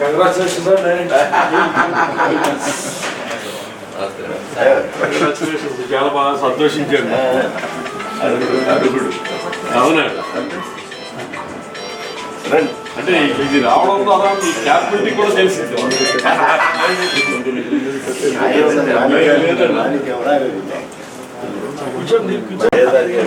Congratulations congratulations చాలా బాగా సంతోషించాడు అవునాడు అంటే ఇది రావడం ద్వారా మీ క్యాపబిలిటీ కూడా తెలిసింది. కూర్చోండి కూర్చోండి.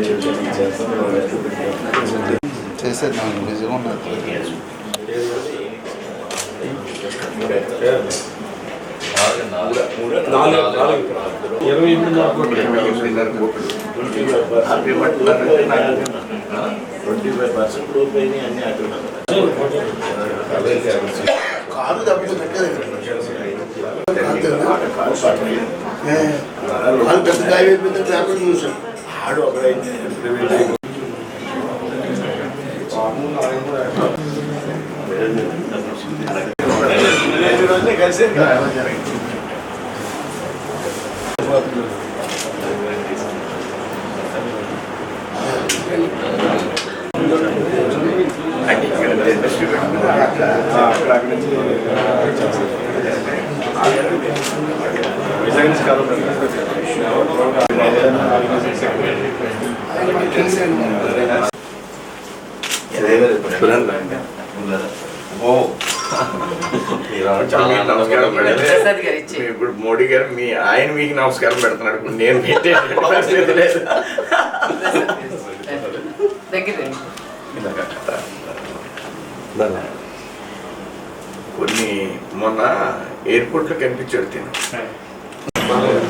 ఏరియా చేసేద్దాం నిజంగా ఉన్నది నాలుగు నాలుగు ఇరవై ఎనిమిది ట్వంటీ ఫైవ్ పర్సెంట్ లోపు అయినాయి అన్ని అటు కాదు తప్పు వాళ్ళు పెద్ద గాయ పెద్ద పేపర్ చూసాం ఆడు ఒకడైతే ప్రైవేట్ కలిసి ఓ మీరు చాలా నమస్కారం ఇప్పుడు మోడీ గారు మీ ఆయన మీకు నమస్కారం పెడుతున్నాడు ఇప్పుడు నేను పెట్టే పరిస్థితి లేదు కొన్ని మొన్న ఎయిర్పోర్ట్లో కనిపించాడు తిను